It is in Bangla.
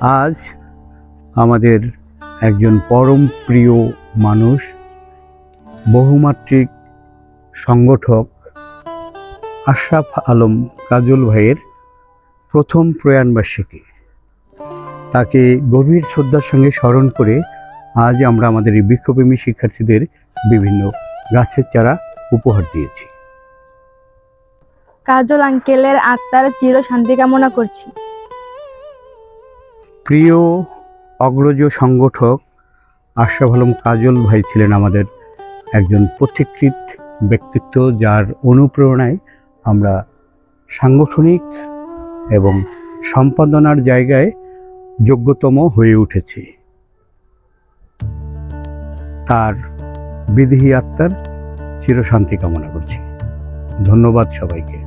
আজ আমাদের একজন পরম প্রিয় মানুষ, বহুমাত্রিক সংগঠক আশরাফ আলম কাজল ভাইয়ের প্রথম প্রয়াণবার্ষিকী। তাকে গভীর শ্রদ্ধার সঙ্গে স্মরণ করে আজ আমরা আমাদের এই বৃক্ষপ্রেমী শিক্ষার্থীদের বিভিন্ন গাছের চারা উপহার দিয়েছি। কাজল আঙ্কেলের আত্মার চির শান্তি কামনা করছি। প্রিয় অগ্রজ সংগঠক আশরাফ আলম কাজল ভাই ছিলেন আমাদের একজন পথিকৃত ব্যক্তিত্ব যার অনুপ্রেরণায় আমরা সাংগঠনিক এবং সম্পাদনার জায়গায় যোগ্যতম হয়ে উঠেছি। তার বিদেহী আত্মার চিরশান্তি কামনা করছি। ধন্যবাদ সবাইকে।